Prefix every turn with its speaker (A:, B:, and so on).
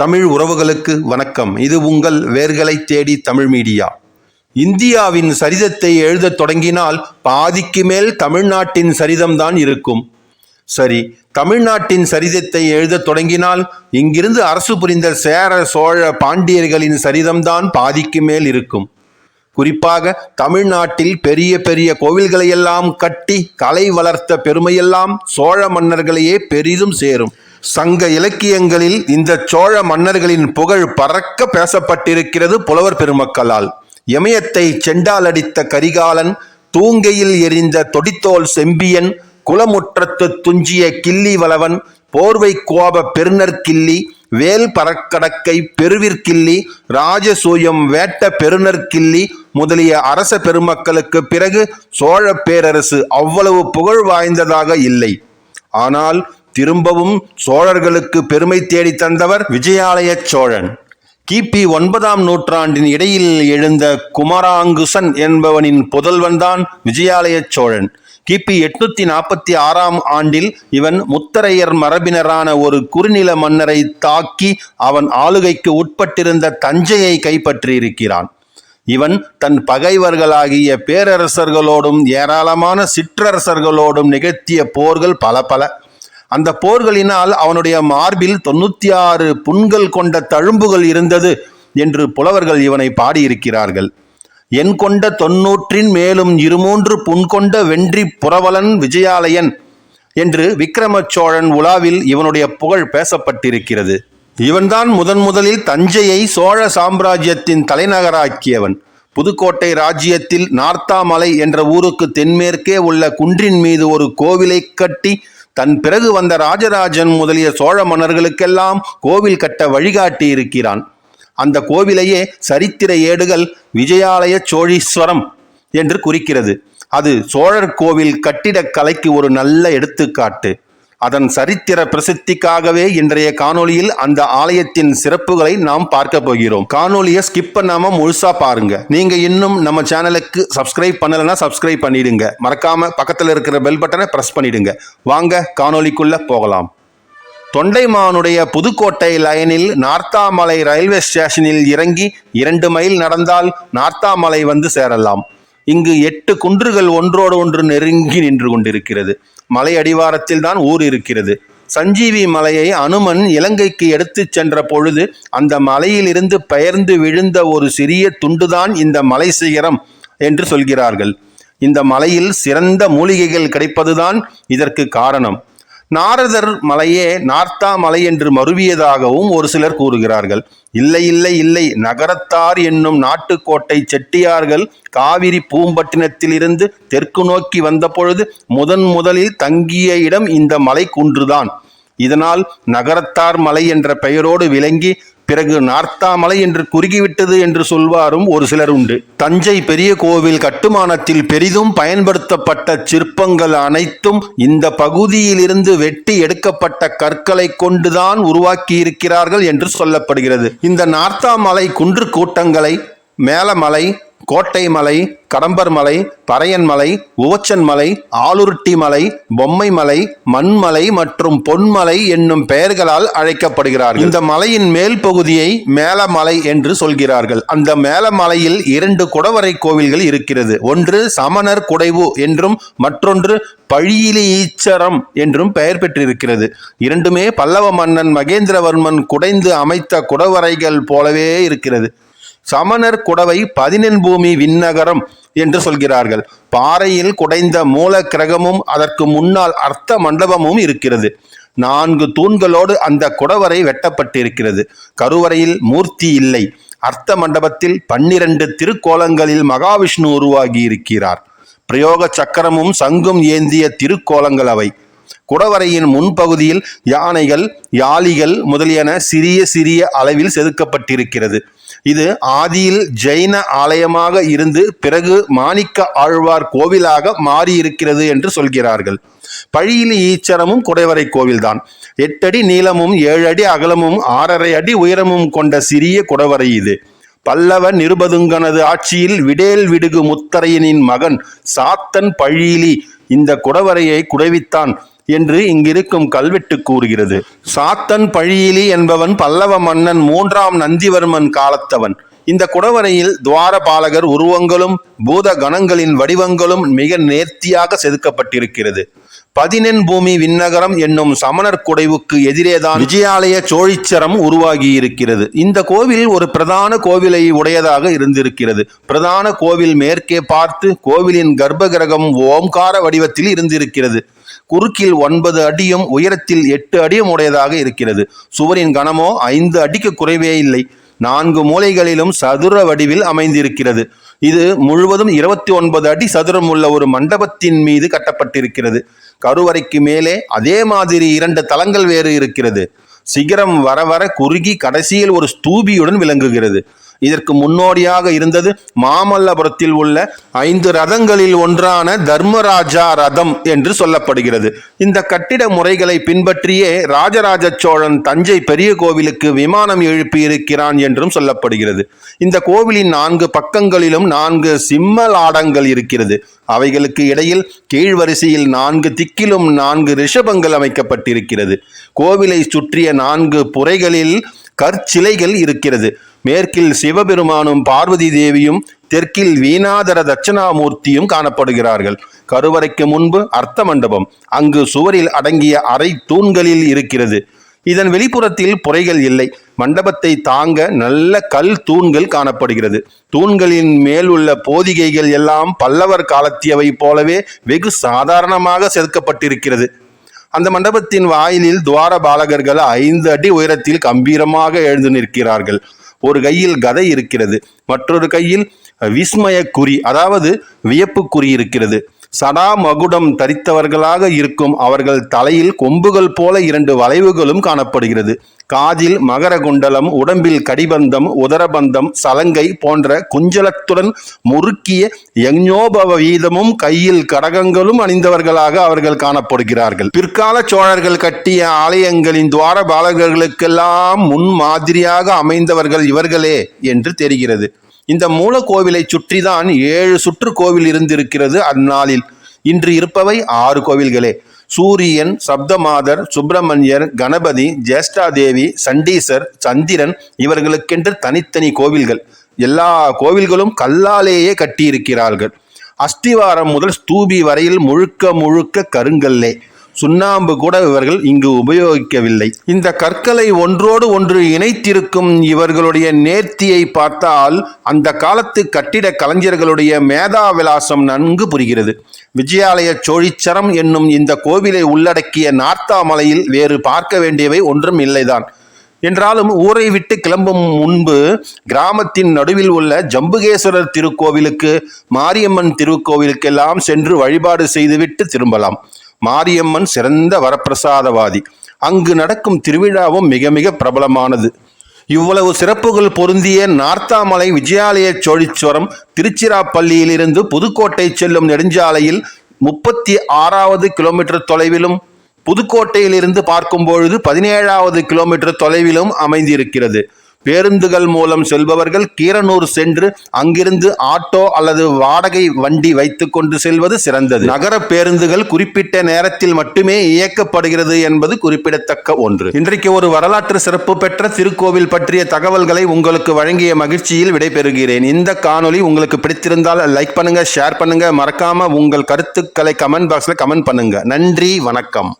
A: தமிழ் உறவுகளுக்கு வணக்கம். இது உங்கள் வேர்களை தேடி தமிழ் மீடியா. இந்தியாவின் சரிதத்தை எழுதத் தொடங்கினால் பாதிக்கு மேல் தமிழ்நாட்டின் சரிதம்தான் இருக்கும். சரி தமிழ்நாட்டின் சரிதத்தை எழுதத் தொடங்கினால் இங்கிருந்து அரசு புரிந்த சேர சோழ பாண்டியர்களின் சரிதம்தான் பாதிக்கு மேல் இருக்கும். குறிப்பாக தமிழ்நாட்டில் பெரிய பெரிய கோவில்களையெல்லாம் கட்டி கலை வளர்த்த பெருமையெல்லாம் சோழ மன்னர்களையே பெரிதும் சேரும். சங்க இலக்கியங்களில் இந்த சோழ மன்னர்களின் புகழ் பறக்க பேசப்பட்டிருக்கிறது புலவர் பெருமக்களால். இமயத்தை செண்டால் அடித்த கரிகாலன் தூங்கையில் எரிந்த தொடித்தோல் செம்பியன் குலமுற்றத்து துஞ்சிய கிள்ளி வளவன் போர்வை கோப பெருநர் கிள்ளி வேல் பறக்கடக்கை பெருவிற்கிள்ளி ராஜசூயம் வேட்ட பெருநர் கிள்ளி முதலிய அரச பெருமக்களுக்கு பிறகு சோழ பேரரசு அவ்வளவு புகழ் வாய்ந்ததாக இல்லை. ஆனால் திரும்பவும் சோழர்களுக்கு பெருமை தேடி தந்தவர் விஜயாலய சோழன். கிபி ஒன்பதாம் நூற்றாண்டின் இடையில் எழுந்த குமராங்குசன் என்பவனின் புதல்வன்தான் விஜயாலய சோழன். கிபி எட்நூத்தி நாற்பத்தி ஆறாம் ஆண்டில் இவன் முத்தரையர் மரபினரான ஒரு குறுநில மன்னரை தாக்கி அவன் ஆளுகைக்கு உட்பட்டிருந்த தஞ்சையை கைப்பற்றியிருக்கிறான். இவன் தன் பகைவர்களாகிய பேரரசர்களோடும் ஏராளமான சிற்றரசர்களோடும் நிகழ்த்திய போர்கள் பல பல. அந்த போர்களினால் அவனுடைய மார்பில் தொண்ணூத்தி ஆறு புண்கள் கொண்ட தழும்புகள் இருந்தது என்று புலவர்கள் இவனை பாடியிருக்கிறார்கள். என் கொண்ட தொன்னூற்றின் மேலும் இருமூன்று புண் கொண்ட வென்றி புரவலன் விஜயாலயன் என்று விக்ரம சோழன் உலாவில் இவனுடைய புகழ் பேசப்பட்டிருக்கிறது. இவன்தான் முதன் முதலில் தஞ்சையை சோழ சாம்ராஜ்யத்தின் தலைநகராக்கியவன். புதுக்கோட்டை ராஜ்யத்தில் நார்த்தாமலை என்ற ஊருக்கு தென்மேற்கே உள்ள குன்றின் மீது ஒரு கோவிலை கட்டி தன் பிறகு வந்த ராஜராஜன் முதலிய சோழ மன்னர்களுக்கெல்லாம் கோவில் கட்ட வழிகாட்டி இருக்கிறான் அந்த கோவிலையே சரித்திர ஏடுகள் விஜயாலய சோழீஸ்வரம் என்று குறிக்கிறது. அது சோழர் கோவில் கட்டிடக்கலைக்கு ஒரு நல்ல எடுத்துக்காட்டு. அதன் சரித்திர பிரசித்திக்காகவே இன்றைய காணொலியில் அந்த ஆலயத்தின் சிறப்புகளை நாம் பார்க்க போகிறோம். காணொலியை ஸ்கிப் பண்ணாம முழுசா பாருங்க. நீங்க இன்னும் நம்ம சேனலுக்கு சப்ஸ்கிரைப் பண்ணலைன்னா சப்ஸ்கிரைப் பண்ணிடுங்க. மறக்காம பக்கத்தில் இருக்கிற பெல் பட்டனை பிரஸ் பண்ணிடுங்க. வாங்க காணொலிக்குள்ள போகலாம். தொண்டைமானுடைய புதுக்கோட்டை லைனில் நார்த்தாமலை ரயில்வே ஸ்டேஷனில் இறங்கி இரண்டு மைல் நடந்தால் நார்த்தாமலை வந்து சேரலாம். இங்கு எட்டு குன்றுகள் ஒன்றோடு ஒன்று நெருங்கி நின்று கொண்டிருக்கிறது. மலை அடிவாரத்தில் தான் ஊர் இருக்கிறது. சஞ்சீவி மலையை அனுமன் இலங்கைக்கு எடுத்துச் சென்ற பொழுது அந்த மலையிலிருந்து பெயர்ந்து விழுந்த ஒரு சிறிய துண்டுதான் இந்த மலை சிகரம் என்று சொல்கிறார்கள். இந்த மலையில் சிறந்த மூலிகைகள் கிடைப்பதுதான் இதற்கு காரணம். நாரதர் மலையே நார்த்தா மலை என்று மருவியதாகவும் ஒரு சிலர் கூறுகிறார்கள். இல்லை இல்லை இல்லை நகரத்தார் என்னும் நாட்டுக்கோட்டை செட்டியார்கள் காவிரி பூம்பட்டினத்திலிருந்து தெற்கு நோக்கி வந்தபொழுது முதன் முதலில் தங்கிய இடம் இந்த மலை குன்றுதான் இதனால் நகரத்தார் மலை என்ற பெயரோடு விளங்கி பிறகு நார்த்தாமலை என்று குறுகிவிட்டது என்று சொல்வாரும் ஒரு சிலர் உண்டு. தஞ்சை பெரிய கோவில் கட்டுமானத்தில் பெரிதும் பயன்படுத்தப்பட்ட சிற்பங்கள் அனைத்தும் இந்த பகுதியிலிருந்து வெட்டி எடுக்கப்பட்ட கற்களை கொண்டுதான் உருவாக்கியிருக்கிறார்கள் என்று சொல்லப்படுகிறது. இந்த நார்த்தாமலை குன்று கூட்டங்களை மேலமலை கோட்டை மலை கடம்பர் மலை பறையன் மலை உவச்சன் மலை ஆளுருட்டி மலை பொம்மை மலை மண்மலை மற்றும் பொன்மலை என்னும் பெயர்களால் அழைக்கப்படுகிறார்கள். இந்த மலையின் மேல் பகுதியை மேலமலை என்று சொல்கிறார்கள். அந்த மேலமலையில் இரண்டு குடவரை கோவில்கள் இருக்கிறது. ஒன்று சமணர் குடைவு என்றும் மற்றொன்று பழியிலி ஈச்சரம் என்றும் பெயர் பெற்றிருக்கிறது. இரண்டுமே பல்லவ மன்னன் மகேந்திரவர்மன் குடைந்து அமைத்த குடவரைகள் போலவே இருக்கிறது. சமணர் குடவை பதினெண் பூமி விண்ணகரம் என்று சொல்கிறார்கள். பாறையில் குடைந்த மூல கிரகமும் அதற்கு முன்னால் அர்த்த மண்டபமும் இருக்கிறது. நான்கு தூண்களோடு அந்த குடவரை வெட்டப்பட்டிருக்கிறது. கருவறையில் மூர்த்தி இல்லை. அர்த்த மண்டபத்தில் பன்னிரண்டு திருக்கோலங்களில் மகாவிஷ்ணு உருவாகி இருக்கிறார் பிரயோக சக்கரமும் சங்கும் ஏந்திய திருக்கோலங்கள் அவை. குடவரையின் முன்பகுதியில் யானைகள் யாளிகள் முதலியன சிறிய சிறிய அளவில் செதுக்கப்பட்டிருக்கிறது. இது ஆதியில் ஜெயின ஆலயமாக இருந்து பிறகு மாணிக்க ஆழ்வார் கோவிலாக மாறியிருக்கிறது என்று சொல்கிறார்கள். பழியிலி ஈச்சரமும் குடைவரை கோவில்தான். எட்டடி நீளமும் ஏழு அடி அகலமும் ஆறரை அடி உயரமும் கொண்ட சிறிய குடவரை இது. பல்லவ நிருபதுங்கனது ஆட்சியில் விடேல் விடுகு முத்தரையனின் மகன் சாத்தன் பழியிலி இந்த குடவரையை குடைவித்தான். என்று இங்கிருக்கும் கல்வெட்டு கூறுகிறது. சாத்தன் பழியிலி என்பவன் பல்லவ மன்னன் மூன்றாம் நந்திவர்மன் காலத்தவன். இந்த குடவரையில் துவாரபாலகர் உருவங்களும் பூத கணங்களின் வடிவங்களும் மிக நேர்த்தியாக செதுக்கப்பட்டிருக்கிறது. பதினெண் பூமி விண்ணகரம் என்னும் சமணர் குடைவுக்கு எதிரேதான் விஜயாலய சோழிச்சரம் உருவாகி இருக்கிறது இந்த கோவில் ஒரு பிரதான கோவிலை உடையதாக இருந்திருக்கிறது. பிரதான கோவில் மேற்கே பார்த்து கோவிலின் கர்ப்பகிரகம் ஓம்கார வடிவத்தில் இருந்திருக்கிறது. குறுக்கில் ஒன்பது அடியும் உயரத்தில் எட்டு அடியும் உடையதாக இருக்கிறது. சுவரின் கனமோ ஐந்து அடிக்கு குறைவே இல்லை. நான்கு மூலைகளிலும் சதுர வடிவில் அமைந்திருக்கிறது. இது முழுவதும் இருபத்தி ஒன்பது அடி சதுரம் உள்ள ஒரு மண்டபத்தின் மீது கட்டப்பட்டிருக்கிறது. கருவறைக்கு மேலே அதே மாதிரி இரண்டு தளங்கள் வேறு இருக்கிறது. சிகரம் வர வர குறுகி கடைசியில் ஒரு ஸ்தூபியுடன் விளங்குகிறது. இதற்கு முன்னோடியாக இருந்தது மாமல்லபுரத்தில் உள்ள ஐந்து ரதங்களில் ஒன்றான தர்மராஜா ரதம் என்று சொல்லப்படுகிறது. இந்த கட்டிட முறைகளை பின்பற்றியே ராஜராஜ சோழன் தஞ்சை பெரிய கோவிலுக்கு விமானம் எழுப்பியிருக்கிறான் என்றும் சொல்லப்படுகிறது. இந்த கோவிலின் நான்கு பக்கங்களிலும் நான்கு சிம்மலாடங்கள் இருக்கிறது. அவைகளுக்கு இடையில் கீழ்வரிசையில் நான்கு திக்கிலும் நான்கு ரிஷபங்கள் அமைக்கப்பட்டிருக்கிறது. கோவிலை சுற்றிய நான்கு புறைகளில் கற்சிலைகள் இருக்கிறது. மேற்கில் சிவபெருமானும் பார்வதி தேவியும் தெற்கில் வீணாதர தட்சிணாமூர்த்தியும் காணப்படுகிறார்கள். கருவறைக்கு முன்பு அர்த்த மண்டபம் அங்கு சுவரில் அடங்கிய அறை தூண்களில் இருக்கிறது. இதன் வெளிப்புறத்தில் புரைகள் இல்லை. மண்டபத்தை தாங்க நல்ல கல் தூண்கள் காணப்படுகிறது. தூண்களின் மேல் உள்ள போதிகைகள் எல்லாம் பல்லவர் காலத்தியவை போலவே வெகு சாதாரணமாக செதுக்கப்பட்டிருக்கிறது. அந்த மண்டபத்தின் வாயிலில் துவார பாலகர்கள் ஐந்து அடி உயரத்தில் கம்பீரமாக எழுந்து நிற்கிறார்கள். ஒரு கையில் கதை இருக்கிறது மற்றொரு கையில் விஸ்மய குறி அதாவது வியப்பு குறி இருக்கிறது. சடாமகுடம் தரித்தவர்களாக இருக்கும் அவர்கள் தலையில் கொம்புகள் போல இரண்டு வளைவுகளும் காணப்படுகிறது. காதில் மகர குண்டலம் உடம்பில் கடிபந்தம் உதரபந்தம் சலங்கை போன்ற குஞ்சலத்துடன் முறுக்கிய யஞ்ஞோபவ வீதமும் கையில் கடகங்களும் அணிந்தவர்களாக அவர்கள் காணப்படுகிறார்கள். பிற்கால சோழர்கள் கட்டிய ஆலயங்களின் துவார பாலகர்களுக்கெல்லாம் முன் மாதிரியாக அமைந்தவர்கள் இவர்களே என்று தெரிகிறது. இந்த மூலக்கோவிலை சுற்றிதான் ஏழு சுற்று கோவில் இருந்திருக்கிறது அந்நாளில். இன்று இருப்பவை ஆறு கோவில்களே. சூரியன் சப்தமாதர் சுப்பிரமணியர் கணபதி ஜேஷ்டாதேவி சண்டீசர் சந்திரன் இவர்களுக்கென்று தனித்தனி கோவில்கள். எல்லா கோவில்களும் கல்லாலேயே கட்டியிருக்கிறார்கள். அஸ்திவாரம் முதல் ஸ்தூபி வரையில் முழுக்க முழுக்க கருங்கல்லே. சுண்ணாம்பு கூட இவர்கள் இங்கு உபயோகிக்கவில்லை. இந்த கற்களை ஒன்றோடு ஒன்று இணைத்திருக்கும் இவர்களுடைய நேர்த்தியை பார்த்தால் அந்த காலத்து கட்டிட கலைஞர்களுடைய மேதாவிலாசம் நன்கு புரிகிறது. விஜயாலய சோழிச்சரம் என்னும் இந்த கோவிலை உள்ளடக்கிய நார்த்தாமலையில் வேறு பார்க்க வேண்டியவை ஒன்றும் இல்லைதான். என்றாலும் ஊரை விட்டு கிளம்பும் முன்பு கிராமத்தின் நடுவில் உள்ள ஜம்புகேஸ்வரர் திருக்கோவிலுக்கு மாரியம்மன் திருக்கோவிலுக்கெல்லாம் சென்று வழிபாடு செய்துவிட்டு திரும்பலாம். மாரியம்மன் சிறந்த வரப்பிரசாதவாதி. அங்கு நடக்கும் திருவிழாவும் மிக மிக பிரபலமானது. இவ்வளவு சிறப்புகள் பொருந்திய நார்த்தாமலை விஜயாலய சோழீஸ்வரம் திருச்சிராப்பள்ளியிலிருந்து புதுக்கோட்டை செல்லும் நெடுஞ்சாலையில் முப்பத்தி ஆறாவது கிலோமீட்டர் தொலைவிலும் புதுக்கோட்டையிலிருந்து பார்க்கும் பொழுது பதினேழாவது கிலோமீட்டர் தொலைவிலும் அமைந்திருக்கிறது. பேருந்துகள் மூலம் செல்பவர்கள் கீரனூர் சென்று அங்கிருந்து ஆட்டோ அல்லது வாடகை வண்டி வைத்துக் கொண்டு செல்வது சிறந்தது. நகர பேருந்துகள் குறிப்பிட்ட நேரத்தில் மட்டுமே இயக்கப்படுகிறது என்பது குறிப்பிடத்தக்க ஒன்று. இன்றைக்கு ஒரு வரலாற்று சிறப்பு பெற்ற திருக்கோவில் பற்றிய தகவல்களை உங்களுக்கு வழங்கிய மகிழ்ச்சியில் விடைபெறுகிறேன். இந்த காணொலி உங்களுக்கு பிடித்திருந்தால் லைக் பண்ணுங்க ஷேர் பண்ணுங்க. மறக்காம உங்கள் கருத்துக்களை கமெண்ட் பாக்ஸ்ல கமெண்ட் பண்ணுங்க. நன்றி வணக்கம்.